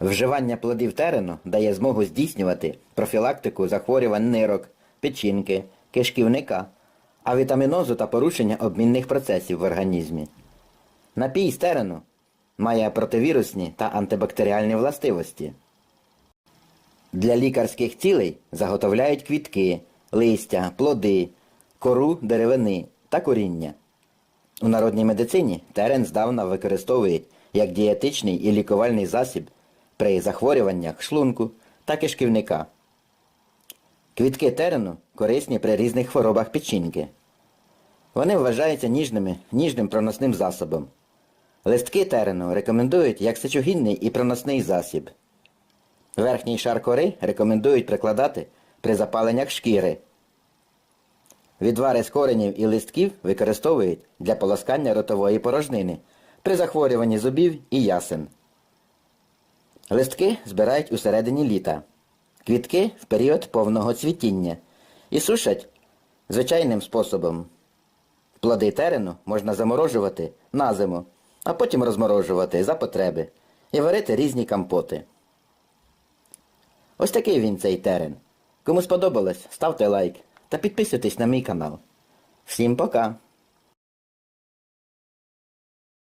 Вживання плодів терену дає змогу здійснювати профілактику захворювань нирок, печінки, кишківника, а вітамінозу та порушення обмінних процесів в організмі. Напій з терену має противірусні та антибактеріальні властивості. Для лікарських цілей заготовляють квітки, листя, плоди, кору деревини та коріння. У народній медицині терен здавна використовують як дієтичний і лікувальний засіб при захворюваннях шлунку та кишківника. Квітки терену корисні при різних хворобах печінки. Вони вважаються ніжними, ніжним проносним засобом. Листки терену рекомендують як сечогінний і проносний засіб. Верхній шар кори рекомендують прикладати при запаленнях шкіри. Відвари з коренів і листків використовують для полоскання ротової порожнини при захворюванні зубів і ясен. Листки збирають у середині літа, квітки в період повного цвітіння і сушать звичайним способом. Плоди терену можна заморожувати на зиму, а потім розморожувати за потреби і варити різні компоти. Ось такий він цей терен. Кому сподобалось, ставте лайк та підписуйтесь на мій канал. Всім пока!